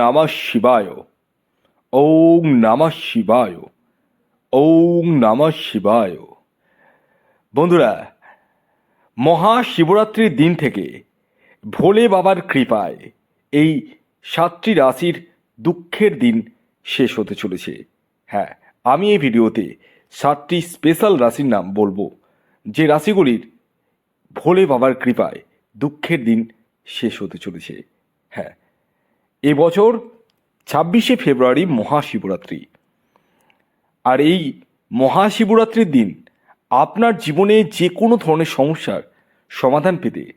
নমঃ শিবায়। ওম নমঃ শিবায়। ওম নমঃ শিবায়। বন্ধুরা, মহাশিবরাত্রির দিন থেকে ভোলে বাবার কৃপায় এই সাতটি রাশির দুঃখের দিন শেষ হতে চলেছে। হ্যাঁ আমি এই ভিডিওতে সাতটি স্পেশাল রাশির নাম বলব, যে রাশিগুলির ভোলে বাবার কৃপায় দুঃখের দিন শেষ হতে চলেছে। হ্যাঁ এবছর ছাব্বিশে ফেব্রুয়ারি মহাশিবরাত্রি। আর এই মহাশিবরাত্রির দিন আপনার জীবনে যে কোনো ধরনের সমস্যার সমাধান পেতে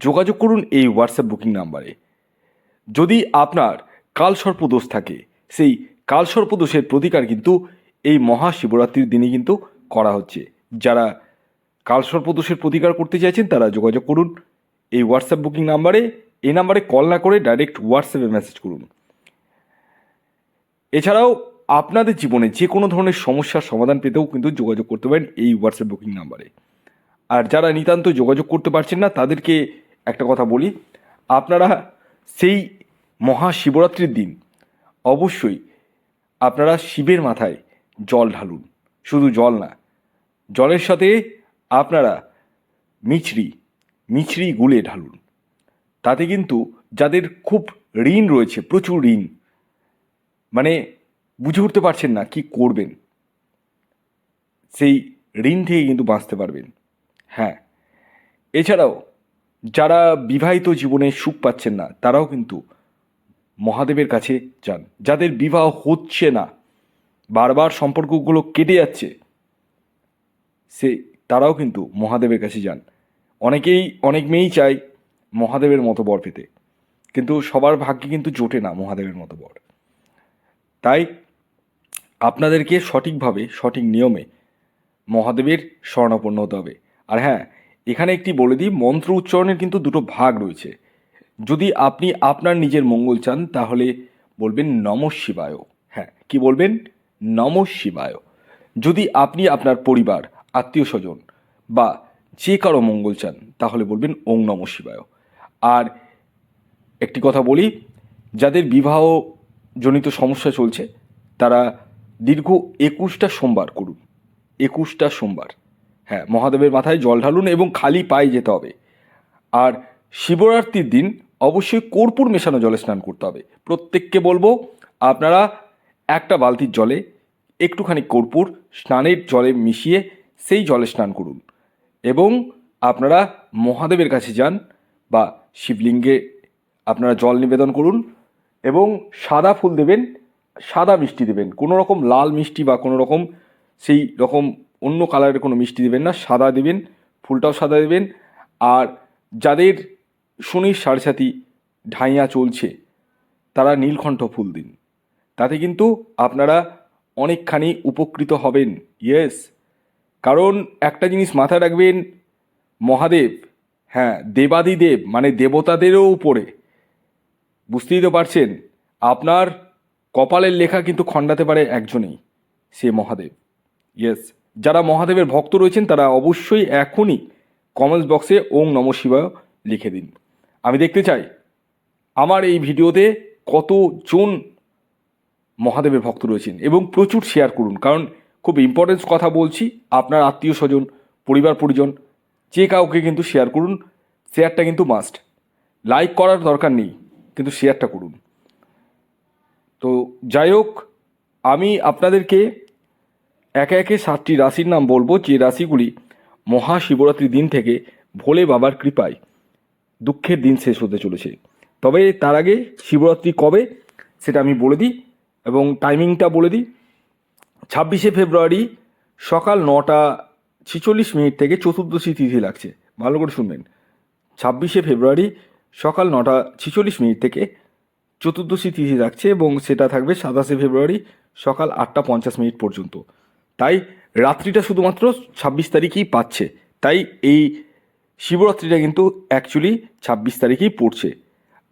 যোগাযোগ করুন এই হোয়াটসঅ্যাপ বুকিং নাম্বারে। যদি আপনার কালসর্প দোষ থাকে, সেই কালসর্প দোষের প্রতিকার কিন্তু এই মহাশিবরাত্রির দিনে কিন্তু করা হচ্ছে। যারা কালসর্প দোষের প্রতিকার করতে চাইছেন তারা যোগাযোগ করুন এই হোয়াটসঅ্যাপ বুকিং নাম্বারে। এই নাম্বারে কল না করে ডাইরেক্ট হোয়াটসঅ্যাপে মেসেজ করুন। এছাড়াও আপনাদের জীবনে যে কোনো ধরনের সমস্যার সমাধান পেতেও কিন্তু যোগাযোগ করতে পারেন এই হোয়াটসঅ্যাপ বুকিং নাম্বারে। আর যারা নিতান্ত যোগাযোগ করতে পারছেন না, তাদেরকে একটা কথা বলি, আপনারা সেই মহাশিবরাত্রির দিন অবশ্যই আপনারা শিবের মাথায় জল ঢালুন। শুধু জল না, জলের সাথে আপনারা মিছরি মিছরি গুলে ঢালুন। তাতে কিন্তু যাদের খুব ঋণ রয়েছে, প্রচুর ঋণ মানে বুঝে উঠতে পারছেন না কি করবেন। সেই ঋণ থেকে কিন্তু বাঁচতে পারবেন। হ্যাঁ এছাড়াও যারা বিবাহিত জীবনে সুখ পাচ্ছেন না, তারাও কিন্তু মহাদেবের কাছে যান। যাদের বিবাহ হচ্ছে না, বারবার সম্পর্কগুলো কেটে যাচ্ছে, সে তারাও কিন্তু মহাদেবের কাছে যান। অনেকেই, অনেক মেয়েই চায় মহাদেবের মতো বর পেতে। কিন্তু সবার ভাগ্যে কিন্তু জোটে না মহাদেবের মতো বর। তাই আপনাদেরকে সঠিকভাবে, সঠিক নিয়মে মহাদেবের স্বর্ণাপন্ন হতে হবে। আর হ্যাঁ এখানে একটি বলে দিই, মন্ত্র উচ্চারণের কিন্তু দুটো ভাগ রয়েছে। যদি আপনি আপনার নিজের মঙ্গল চান, তাহলে বলবেন নম শিবায়। হ্যাঁ কি বলবেন? নম শিবায়। যদি আপনি আপনার পরিবার, আত্মীয় স্বজন বা যে কারও মঙ্গল চান, তাহলে বলবেন ওং নম শিবায়। আর একটি কথা বলি, যাদের বিবাহ জনিত সমস্যা চলছে, তারা দীর্ঘ একুশটা সোমবার করুন, একুশটা সোমবার। হ্যাঁ মহাদেবের মাথায় জল ঢালুন এবং খালি পায়ে যেতে হবে। আর শিবরাত্রির দিন অবশ্যই কর্পূর মেশানো জলে স্নান করতে হবে। প্রত্যেককে বলব, আপনারা একটা বালতির জলে একটুখানি কর্পূর স্নানের জলে মিশিয়ে সেই জলে স্নান করুন। এবং আপনারা মহাদেবের কাছে যান বা শিবলিঙ্গে আপনারা জল নিবেদন করুন এবং সাদা ফুল দেবেন, সাদা মিষ্টি দেবেন। কোনো রকম লাল মিষ্টি বা কোনো রকম সেই রকম অন্য কালারের কোনো মিষ্টি দেবেন না, সাদা দেবেন, ফুলটাও সাদা দেবেন। আর যাদের শনির সাড়ে সাথী ঢাইয়া চলছে, তারা নীলকণ্ঠ ফুল দিন। তাতে কিন্তু আপনারা অনেকখানি উপকৃত হবেন। ইয়েস কারণ একটা জিনিস মাথায় রাখবেন, মহাদেব হ্যাঁ দেবাদিদেব মানে দেবতাদেরও উপরে। বুঝতেই তো পারছেন, আপনার কপালের লেখা কিন্তু খণ্ডাতে পারে একজনেই, সে মহাদেব। ইয়েস যারা মহাদেবের ভক্ত রয়েছেন, তারা অবশ্যই এখনই কমেন্টস বক্সে ওং নম শিবায় লিখে দিন। আমি দেখতে চাই, আমার এই ভিডিওতে কতজন মহাদেবের ভক্ত রয়েছেন এবং প্রচুর শেয়ার করুন, কারণ খুব ইম্পর্টেন্স কথা বলছি, আপনার আত্মীয় স্বজন, পরিবার পরিজন যে কাউকে কিন্তু শেয়ার করুন শেয়ারটা কিন্তু মাস্ট লাইক করার দরকার নেই, কিন্তু শেয়ারটা করুন। তো যাই হোক, আমি আপনাদেরকে একে একে সাতটি রাশির নাম বলব, যে রাশিগুলি মহাশিবরাত্রির দিন থেকে ভোলে বাবার কৃপায় দুঃখের দিন শেষ হতে চলেছে। তবে তার আগে শিবরাত্রি কবে, সেটা আমি বলে দিই এবং টাইমিংটা বলে দিই। ছাব্বিশে ফেব্রুয়ারি সকাল নটা ছিচল্লিশ মিনিট থেকে চতুর্দশী তিথি লাগছে। ভালো করে শুনবেন। ছাব্বিশে ফেব্রুয়ারি সকাল নটা ছিচল্লিশ মিনিট থেকে চতুর্দশী তিথি লাগছে এবং সেটা থাকবে সাতাশে ফেব্রুয়ারি সকাল আটটা পঞ্চাশ মিনিট পর্যন্ত। তাই রাত্রিটা শুধুমাত্র ছাব্বিশ তারিখেই পাচ্ছে। তাই এই শিবরাত্রিটা কিন্তু অ্যাকচুয়ালি ছাব্বিশ তারিখেই পড়ছে।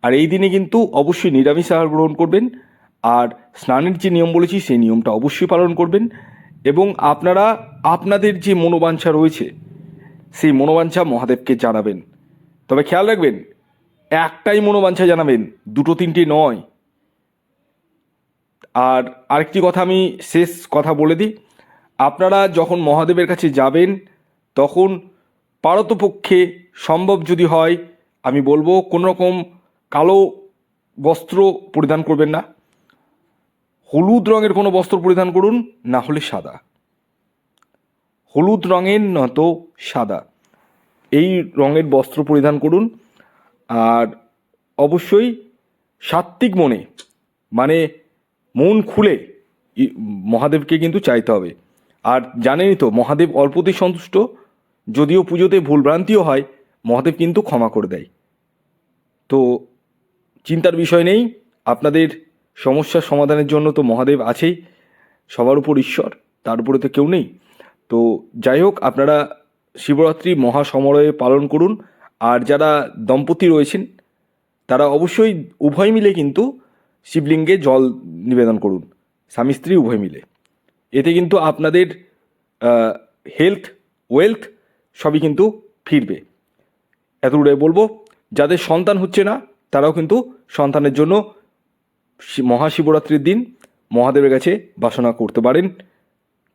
আর এই দিনে কিন্তু অবশ্যই নিরামিষ আহার গ্রহণ করবেন। আর স্নানের যে নিয়ম বলেছি, সেই নিয়মটা অবশ্যই পালন করবেন। এবং আপনারা আপনাদের যে মনোবাঞ্ছা রয়েছে, সেই মনোবাঞ্ছা মহাদেবকে জানাবেন। তবে খেয়াল রাখবেন, একটাই মনোবাঞ্ছা জানাবেন, দুটো তিনটে নয়। আর আরেকটি কথা আমি শেষ কথা বলে দিই, আপনারা যখন মহাদেবের কাছে যাবেন, তখন পারতপক্ষে সম্ভব যদি হয়, আমি বলব কোনো রকম কালো বস্ত্র পরিধান করবেন না। হলুদ রঙের কোনো বস্ত্র পরিধান করুন, না হলে সাদা। হলুদ রঙের নত সাদা। এই রঙের বস্ত্র পরিধান করুন। আর অবশ্যই সাত্ত্বিক মনে মানে মন খুলে মহাদেবকে কিন্তু চাইতে হবে। আর জানেনই তো, মহাদেব অল্পতেই সন্তুষ্ট। যদিও পুজোতে ভুলভ্রান্তিও হয়, মহাদেব কিন্তু ক্ষমা করে দেয়। তো চিন্তার বিষয় নেই, আপনাদের সমস্যার সমাধানের জন্য তো মহাদেব আছেই, সবার উপর ঈশ্বর, তার উপরে তো কেউ নেই। তো যাই হোক, আপনারা শিবরাত্রি মহাসমারোহে পালন করুন, আর যারা দম্পতি রয়েছেন, তারা অবশ্যই উভয় মিলে কিন্তু শিবলিঙ্গে জল নিবেদন করুন, স্বামী স্ত্রী উভয় মিলে। এতে কিন্তু আপনাদের হেলথ ওয়েলথ সবই কিন্তু ফিরবে। এতটুকুই বলব, যাদের সন্তান হচ্ছে না, তারাও কিন্তু সন্তানের জন্য মহাশিবরাত্রির দিন মহাদেবের কাছে বাসনা করতে পারেন।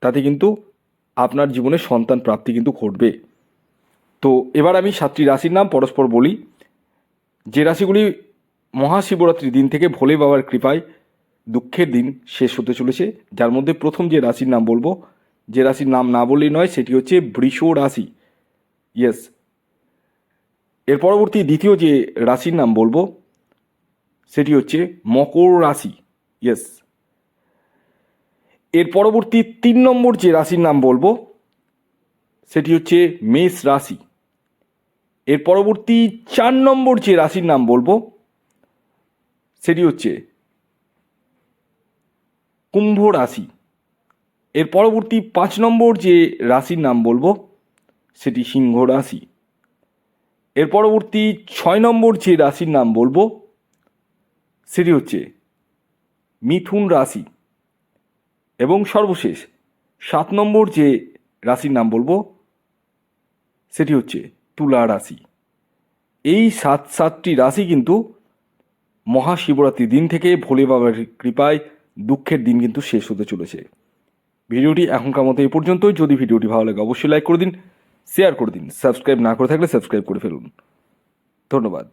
তাতে কিন্তু আপনার জীবনে সন্তান প্রাপ্তি কিন্তু ঘটবে। তো এবার আমি সাতটি রাশির নাম পরস্পর বলি। যে রাশিগুলি মহাশিবরাত্রির দিন থেকে ভোলে বাবার কৃপায় দুঃখের দিন শেষ হতে চলেছে, যার মধ্যে প্রথম যে রাশির নাম বলব, যে রাশির নাম না বললেই নয়, সেটি হচ্ছে বৃষ রাশি। ইয়েস এর পরবর্তী দ্বিতীয় যে রাশির নাম বলব সেটি হচ্ছে মকর রাশি ইয়েস এর পরবর্তী তিন নম্বর যে রাশির নাম বলব, সেটি হচ্ছে মেষ রাশি। এর পরবর্তী চার নম্বর যে রাশির নাম বলব, সেটি হচ্ছে কুম্ভ রাশি। এর পরবর্তী পাঁচ নম্বর যে রাশির নাম বলব, সেটি সিংহ রাশি। এর পরবর্তী ছয় নম্বর যে রাশির নাম বলব সেটি হচ্ছে মিথুন রাশি। এবং সর্বশেষ সাত নম্বর যে রাশির নাম বলব, সেটি হচ্ছে তুলা রাশি। এই সাত সাতটি রাশি কিন্তু মহাশিবরাত্রির দিন থেকে ভোলে বাবার কৃপায় দুঃখের দিন কিন্তু শেষ হতে চলেছে। ভিডিওটি এখনকার মতো এই পর্যন্তই। যদি ভিডিওটি ভালো লাগে অবশ্যই লাইক করে দিন, শেয়ার করে দিন, সাবস্ক্রাইব না করে থাকলে সাবস্ক্রাইব করে ফেলুন। ধন্যবাদ।